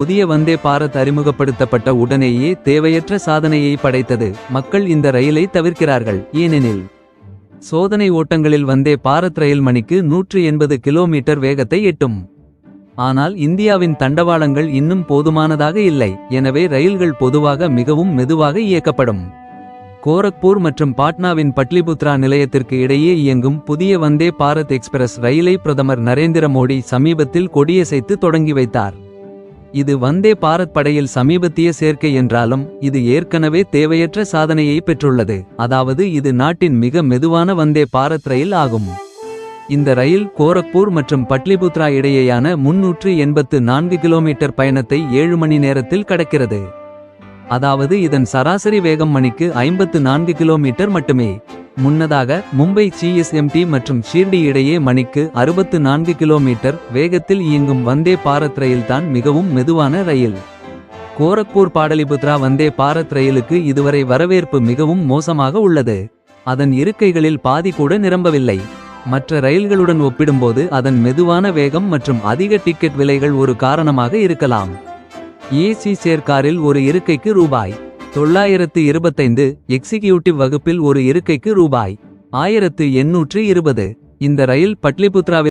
புதிய வந்தே பாரத் அறிமுகப்படுத்தப்பட்ட உடனேயே தேவையற்ற சாதனையை படைத்தது. மக்கள் இந்த ரயிலை தவிர்க்கிறார்கள். ஏனெனில் சோதனை ஓட்டங்களில் வந்தே பாரத் ரயில் மணிக்கு நூற்று எண்பது கிலோமீட்டர் வேகத்தை எட்டும். ஆனால் இந்தியாவின் தண்டவாளங்கள் இன்னும் போதுமானதாக இல்லை. எனவே ரயில்கள் பொதுவாக மிகவும் மெதுவாக இயக்கப்படும். கோரக்பூர் மற்றும் பாட்னாவின் பட்லிபுத்ரா நிலையத்திற்கு இடையே இயங்கும் புதிய வந்தே பாரத் எக்ஸ்பிரஸ் ரயிலை பிரதமர் நரேந்திர மோடி சமீபத்தில் கொடியசைத்து தொடங்கி வைத்தார். இது வந்தே பாரத் படையில் சமீபத்திய சேர்க்கை என்றாலும் இது ஏற்கனவே தேவையற்ற சாதனையை பெற்றுள்ளது. அதாவது இது நாட்டின் மிக மெதுவான வந்தே பாரத் ரயில் ஆகும். இந்த ரயில் கோரக்பூர் மற்றும் பட்லிபுத்ரா இடையேயான முன்னூற்று எண்பத்து நான்கு கிலோமீட்டர் பயணத்தை ஏழு மணி நேரத்தில் கடக்கிறது. அதாவது இதன் சராசரி வேகம் மணிக்கு ஐம்பத்து நான்கு கிலோமீட்டர் மட்டுமே. முன்னதாக மும்பை சிஎஸ்எம்டி மற்றும் ஷீர்டி இடையே மணிக்கு அறுபத்து நான்கு கிலோமீட்டர் வேகத்தில் இயங்கும் வந்தே பாரத் ரயில் தான் மிகவும் மெதுவான ரயில். கோரக்பூர் பாடலிபுத்ரா வந்தே பாரத் ரயிலுக்கு இதுவரை வரவேற்பு மிகவும் மோசமாக உள்ளது. அதன் இருக்கைகளில் பாதி கூட நிரம்பவில்லை. மற்ற ரயில்களுடன் ஒப்பிடும்போது அதன் மெதுவான வேகம் மற்றும் அதிக டிக்கெட் விலைகள் ஒரு காரணமாக இருக்கலாம். ஏசி சேர்க்காரில் ஒரு இருக்கைக்கு ரூபாய் தொள்ளாயிரத்து இருபத்தைந்து எக்ஸிகியூட்டிவ் வகுப்பில் ஒரு இருக்கைக்கு ரூபாய் ஆயிரத்து எண்ணூற்று இருபது. இந்த ரயில் பட்லிபுத்ராவில்